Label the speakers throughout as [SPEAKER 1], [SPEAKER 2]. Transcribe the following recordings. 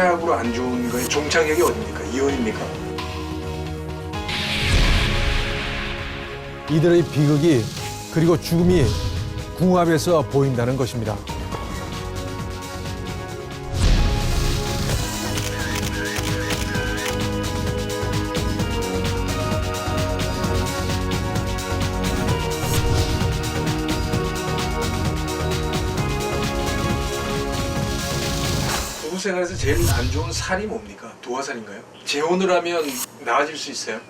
[SPEAKER 1] 최악으로 안 좋은 거에 종착역이 어딥니까? 이혼입니까?
[SPEAKER 2] 이들의 비극이 그리고 죽음이 궁합에서 보인다는 것입니다.
[SPEAKER 1] 부부 생활에서 제일 안 좋은 살이 뭡니까? 도화살인가요? 재혼을 하면 나아질 수 있어요?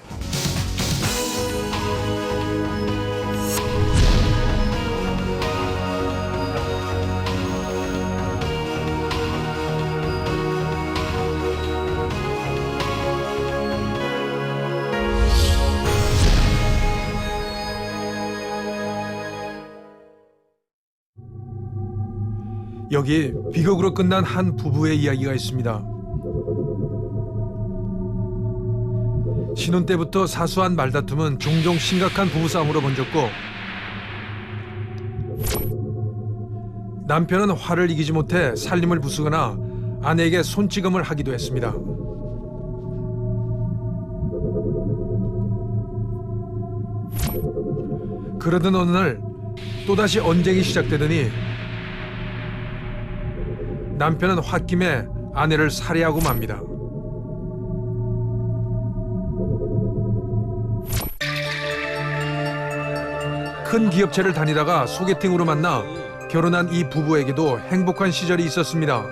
[SPEAKER 2] 여기 비극으로 끝난 한 부부의 이야기가 있습니다. 신혼 때부터 사소한 말다툼은 종종 심각한 부부싸움으로 번졌고 남편은 화를 이기지 못해 살림을 부수거나 아내에게 손찌검을 하기도 했습니다. 그러던 어느 날 또다시 언쟁이 시작되더니 남편은 홧김에 아내를 살해하고 맙니다. 큰 기업체를 다니다가 소개팅으로 만나 결혼한 이 부부에게도 행복한 시절이 있었습니다.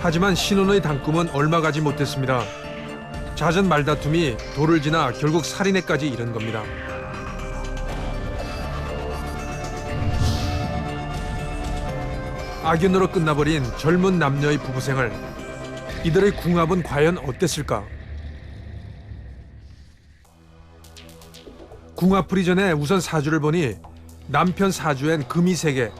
[SPEAKER 2] 하지만 신혼의 단꿈은 얼마 가지 못했습니다. 잦은 말다툼이 도를 지나 결국 살인에까지 이른 겁니다. 악연으로 끝나버린 젊은 남녀의 부부 생활. 이들의 궁합은 과연 어땠을까? 궁합 풀이 전에 우선 사주를 보니 남편 사주엔 금이 세개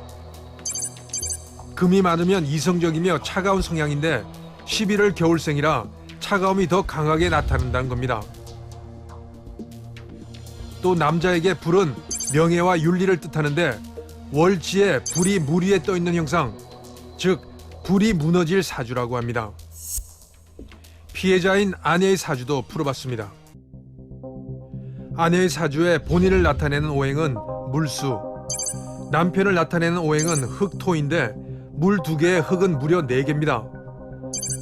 [SPEAKER 2] 금이 많으면 이성적이며 차가운 성향인데 11월 겨울생이라 차가움이 더 강하게 나타난다는 겁니다. 또 남자에게 불은 명예와 윤리를 뜻하는데 월지에 불이 물 위에 떠 있는 형상, 즉 불이 무너질 사주라고 합니다. 피해자인 아내의 사주도 풀어봤습니다. 아내의 사주에 본인을 나타내는 오행은 물수, 남편을 나타내는 오행은 흑토인데 물 두 개의 흑은 무려 네 개입니다.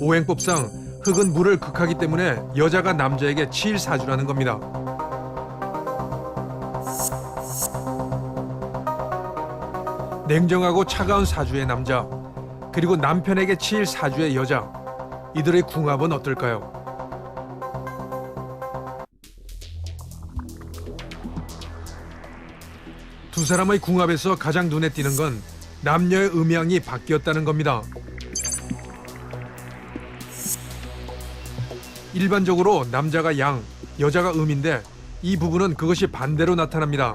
[SPEAKER 2] 오행법상 흑은 물을 극하기 때문에 여자가 남자에게 치일 사주라는 겁니다. 냉정하고 차가운 사주의 남자, 그리고 남편에게 치일 사주의 여자, 이들의 궁합은 어떨까요? 두 사람의 궁합에서 가장 눈에 띄는 건 남녀의 음양이 바뀌었다는 겁니다. 일반적으로 남자가 양, 여자가 음인데 이 부분은 그것이 반대로 나타납니다.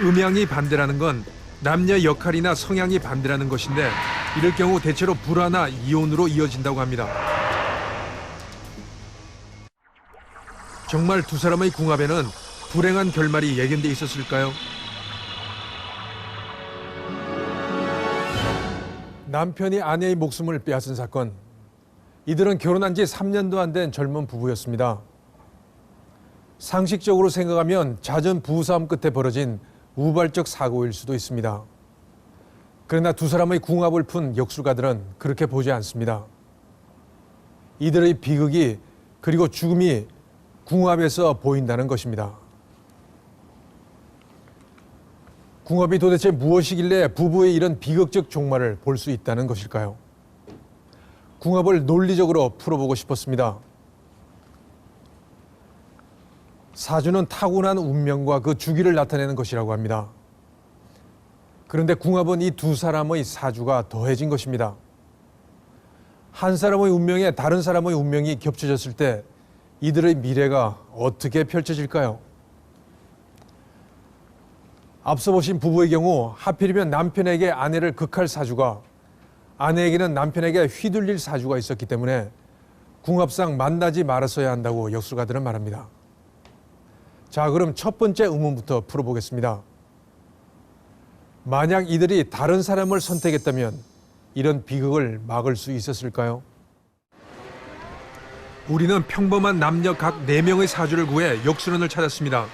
[SPEAKER 2] 음양이 반대라는 건 남녀 역할이나 성향이 반대라는 것인데 이럴 경우 대체로 불화나 이혼으로 이어진다고 합니다. 정말 두 사람의 궁합에는 불행한 결말이 예견돼 있었을까요? 남편이 아내의 목숨을 빼앗은 사건. 이들은 결혼한 지 3년도 안 된 젊은 부부였습니다. 상식적으로 생각하면 잦은 부부싸움 끝에 벌어진 우발적 사고일 수도 있습니다. 그러나 두 사람의 궁합을 푼 역술가들은 그렇게 보지 않습니다. 이들의 비극이 그리고 죽음이 궁합에서 보인다는 것입니다. 궁합이 도대체 무엇이길래 부부의 이런 비극적 종말을 볼 수 있다는 것일까요? 궁합을 논리적으로 풀어보고 싶었습니다. 사주는 타고난 운명과 그 주기를 나타내는 것이라고 합니다. 그런데 궁합은 이 두 사람의 사주가 더해진 것입니다. 한 사람의 운명에 다른 사람의 운명이 겹쳐졌을 때 이들의 미래가 어떻게 펼쳐질까요? 앞서 보신 부부의 경우 하필이면 남편에게 아내를 극할 사주가 아내에게는 남편에게 휘둘릴 사주가 있었기 때문에 궁합상 만나지 말았어야 한다고 역술가들은 말합니다. 자, 그럼 첫 번째 의문부터 풀어보겠습니다. 만약 이들이 다른 사람을 선택했다면 이런 비극을 막을 수 있었을까요? 우리는 평범한 남녀 각 4명의 사주를 구해 역순원을 찾았습니다.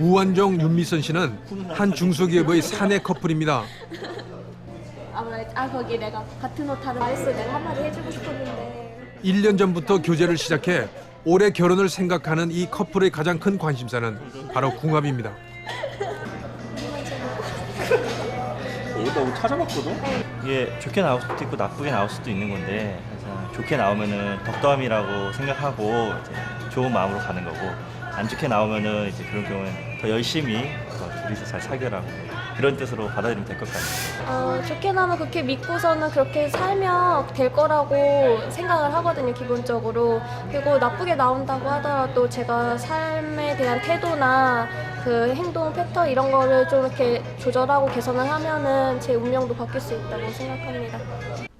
[SPEAKER 2] 우완정 윤미선 씨는 한 중소기업의 사내 커플입니다.
[SPEAKER 3] 아, 말- 아 거기 내가 같은 옷 다른 말했어 내가 한마디 해주고 싶었는데
[SPEAKER 2] 1년 전부터 교제를 시작해 올해 결혼을 생각하는 이 커플의 가장 큰 관심사는 바로 궁합입니다.
[SPEAKER 4] 오늘 찾아봤거든?
[SPEAKER 5] 이게 좋게 나올 수도 있고 나쁘게 나올 수도 있는 건데 그래서 좋게 나오면은 덕담이라고 생각하고 이제 좋은 마음으로 가는 거고 안 좋게 나오면은 이제 그런 경우는 더 열심히 더 둘이서 잘 사귀라고 그런 뜻으로 받아들이면 될 것 같아요.
[SPEAKER 3] 어, 좋게 나면 그렇게 믿고서는 그렇게 살면 될 거라고 생각을 하거든요 기본적으로 그리고 나쁘게 나온다고 하더라도 제가 삶에 대한 태도나 그 행동 패턴 이런 거를 좀 이렇게 조절하고 개선을 하면은 제 운명도 바뀔 수 있다고 생각합니다.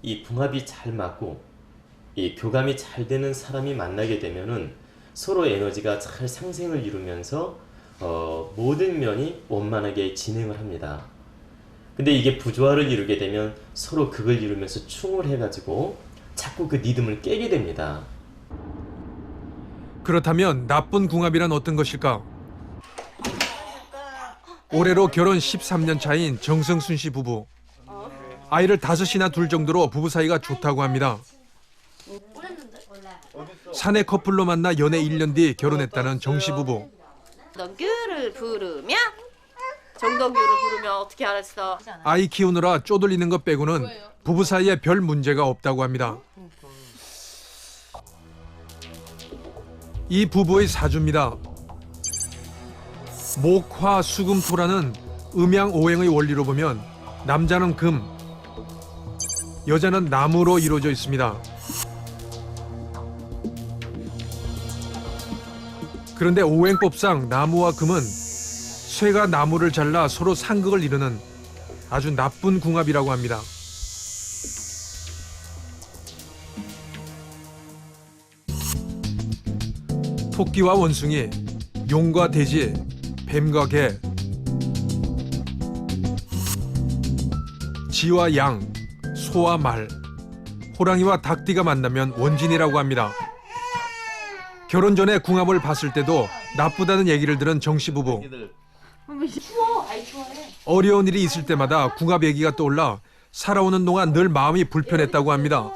[SPEAKER 6] 이 궁합이 잘 맞고 이 교감이 잘 되는 사람이 만나게 되면은 서로 에너지가 잘 상생을 이루면서 어, 모든 면이 원만하게 진행을 합니다. 근데 이게 부조화를 이루게 되면 서로 그걸 이루면서 충을 해가지고 자꾸 그 리듬을 깨게 됩니다.
[SPEAKER 2] 그렇다면 나쁜 궁합이란 어떤 것일까? 올해로 결혼 13년 차인 정성순 씨 부부. 아이를 다섯이나 둘 정도로 부부 사이가 좋다고 합니다. 사내 커플로 만나 연애 1년 뒤 결혼했다는 정씨 부부.
[SPEAKER 7] 정규를 부르면 정덕규를 부르면 어떻게 알았어?
[SPEAKER 2] 아이 키우느라 쪼들리는 것 빼고는 부부 사이에 별 문제가 없다고 합니다. 이 부부의 사주입니다. 목화 수금토라는 음양 오행의 원리로 보면 남자는 금, 여자는 나무로 이루어져 있습니다. 그런데 오행법상 나무와 금은 쇠가 나무를 잘라 서로 상극을 이루는 아주 나쁜 궁합이라고 합니다. 토끼와 원숭이, 용과 돼지, 뱀과 개, 쥐와 양, 소와 말, 호랑이와 닭띠가 만나면 원진이라고 합니다. 결혼 전에 궁합을 봤을 때도 나쁘다는 얘기를 들은 정씨 부부. 어려운 일이 있을 때마다 궁합 얘기가 떠올라 살아오는 동안 늘 마음이 불편했다고 합니다.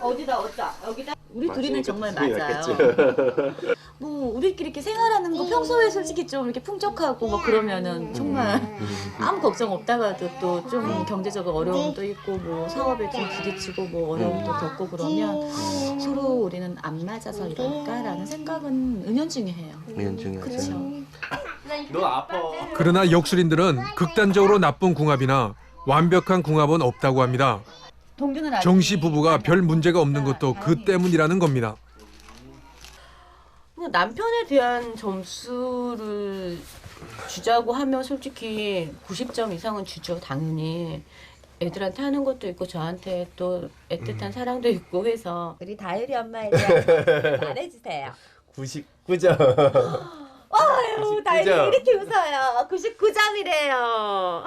[SPEAKER 7] 어디다 어디다 여기다
[SPEAKER 8] 우리 둘이는 정말 맞아요. 뭐 우리끼리 이렇게 생활하는 거 평소에 솔직히 좀 이렇게 풍족하고 뭐 그러면은 정말 아무 걱정 없다가도 또 좀 경제적으로 어려움도 있고 뭐 사업에 좀 부딪히고 뭐 어려움도 겪고 그러면 서로 우리는 안 맞아서 이럴까라는 생각은 은연중에 해요.
[SPEAKER 4] 은연중에
[SPEAKER 8] 그렇죠.
[SPEAKER 4] 너 아파.
[SPEAKER 2] 그러나 역술인들은 극단적으로 나쁜 궁합이나 완벽한 궁합은 없다고 합니다.
[SPEAKER 8] 동규는
[SPEAKER 2] 정씨 부부가 별 문제가 없는 것도 그 때문이라는 겁니다.
[SPEAKER 7] 그냥 남편에 대한 점수를 주자고 하면 솔직히 90점 이상은 주죠 당연히 애들한테 하는 것도 있고 저한테 또 애틋한 사랑도 있고 해서
[SPEAKER 9] 우리 다율이 엄마에 대한 말해주세요.
[SPEAKER 6] 99점.
[SPEAKER 9] 아유, 다율이
[SPEAKER 6] 99점.
[SPEAKER 9] 이렇게 웃어요. 99점이래요.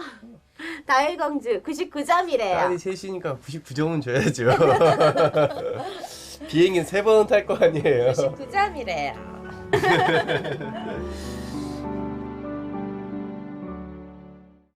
[SPEAKER 9] 다율 공주 99점이래요.
[SPEAKER 10] 딸이 셋이니까 99점은 줘야죠. 비행기는 세 번은 탈거 아니에요.
[SPEAKER 9] 99점이래요.